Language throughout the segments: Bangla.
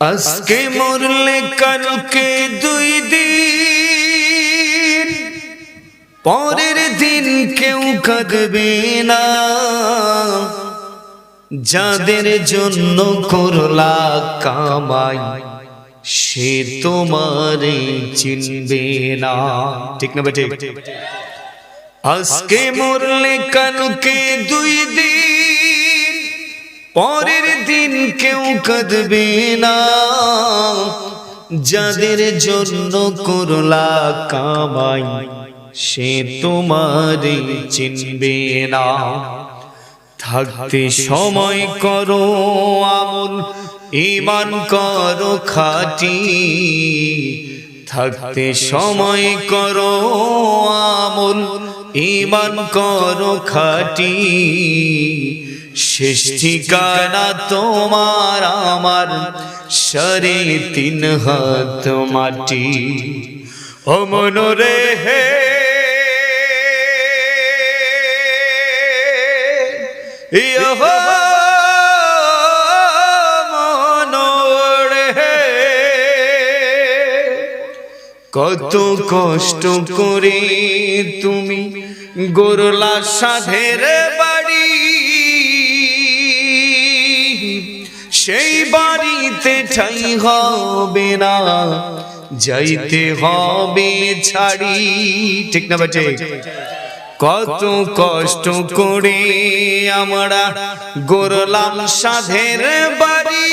আজকে মরলে কালকে দুই দিন। পরের দিন কেউ কাঁদবে না। যাদের জন্য করলা কামাই, সে তোমারে চিনবে না। ঠিক না বেটে আজকে মরলে কালকে দুই দিন। পরের দিন কেউ কাঁদবে না। যাদের জন্য করলা কামাই সে তোমার চিনবে না। থাকতে সময় করো আমল ইমান করো খাটি। থাকতে সময় করো আমল ইমান করো খাটি। শেষ ঠিকানা তোমার আমার। সরে তিন হাত মাটি। ও মনোরে হে। ইয়ো কত কষ্ট করে তুমি গোরলা সাধের বাড়ি। সেই বাড়িতে ঠাই হবে না যাইতে হবে ছাড়ি। ঠিক না বাটে কত কষ্ট করে আমরা গোরলাম সাধের বাড়ি।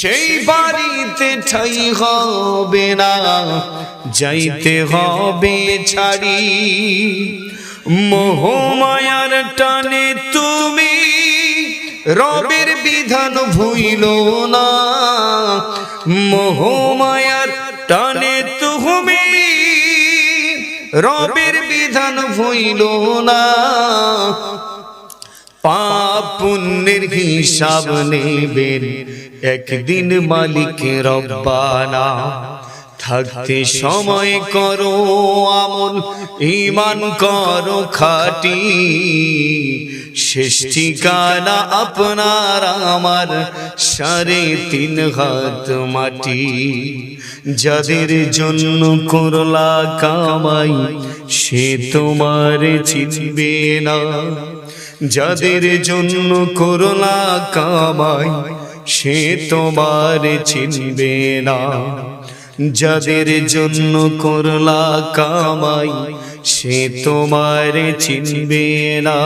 সেই বাড়িতে ঠাই হবে না, যাইতে হবে ছাড়ি। মোহমায়ার টানে তুমি রবের বিধান ভুইল না, মোহমায়ার টানে তুমি রবের বিধান ভুইল না। পাপ পুণ্যের হিসাব নেবেন। একদিন মালিক রব্বানা, থাকতে সময় করো আমল ইমান করো খাটি। শেষ ঠিকানা আপনার আমার, সাড়ে তিন হাত মাটি। যাদের জন্য করলা কামাই, সে তোমার চিনবে না। যাদের জন্য করোনা কামাই, সে তোমার চিনবে না। যাদের জন্য করলা কামাই, সে তোমার চিনবে না।